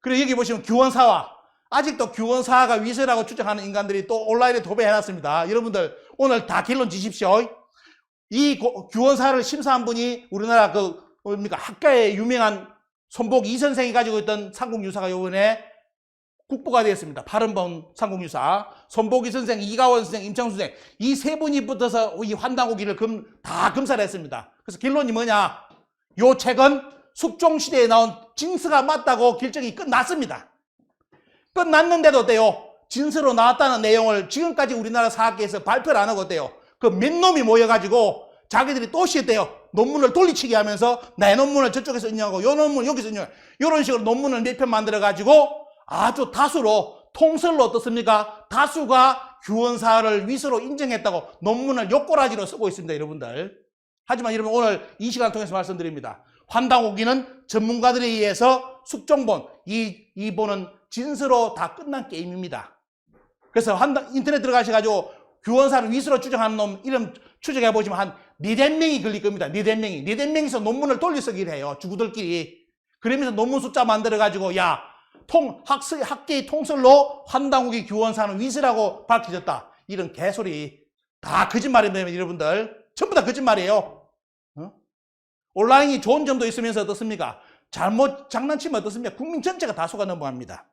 그리고 여기 보시면 규원사와 아직도 규원사가 위세라고 추정하는 인간들이 또 온라인에 도배해놨습니다. 여러분들 오늘 다 결론 지십시오. 이 고- 규원사를 심사한 분이 우리나라 그 뭡니까 학가의 유명한 손복 이 선생이 가지고 있던 상공유사가 이번에 국보가 되었습니다. 바른본 상공유사, 손복 이 선생, 이가원 선생, 임창수 선생 이 세 분이 붙어서 이 환당고기를 금, 다 검사를 했습니다. 그래서 결론이 뭐냐? 요 책은 숙종시대에 나온 징스가 맞다고 결정이 끝났습니다. 끝났는데도 어때요? 진서로 나왔다는 내용을 지금까지 우리나라 사학계에서 발표를 안 하고 어때요? 그 몇 놈이 모여가지고 자기들이 또 시했대요. 논문을 돌리치기 하면서 내 논문을 저쪽에서 인용하고 요 논문 여기서 인용하고 이런 식으로 논문을 몇 편 만들어가지고 아주 다수로 통설로 어떻습니까? 다수가 규원사를 위서로 인정했다고 논문을 욕꼬라지로 쓰고 있습니다, 여러분들. 하지만 여러분 오늘 이 시간을 통해서 말씀드립니다. 환당오기는 전문가들에 의해서 숙종본, 이, 이 본은 진서로 다 끝난 게임입니다. 그래서 환당, 인터넷 들어가셔가지고 규원사를 위서로 추정하는 놈 이름 추적해 보시면 한 네댓 명이 걸릴 겁니다. 네댓 명이. 네댓 명이서 논문을 돌려쓰기를 해요. 주구들끼리. 그러면서 논문 숫자 만들어가지고 야, 통, 학술, 학계의 통설로 환당욱이 규원사는 위서라고 밝혀졌다. 이런 개소리. 다 거짓말입니다, 여러분들. 전부 다 거짓말이에요. 어? 온라인이 좋은 점도 있으면서 어떻습니까? 잘못 장난치면 어떻습니까? 국민 전체가 다 속아 넘어갑니다.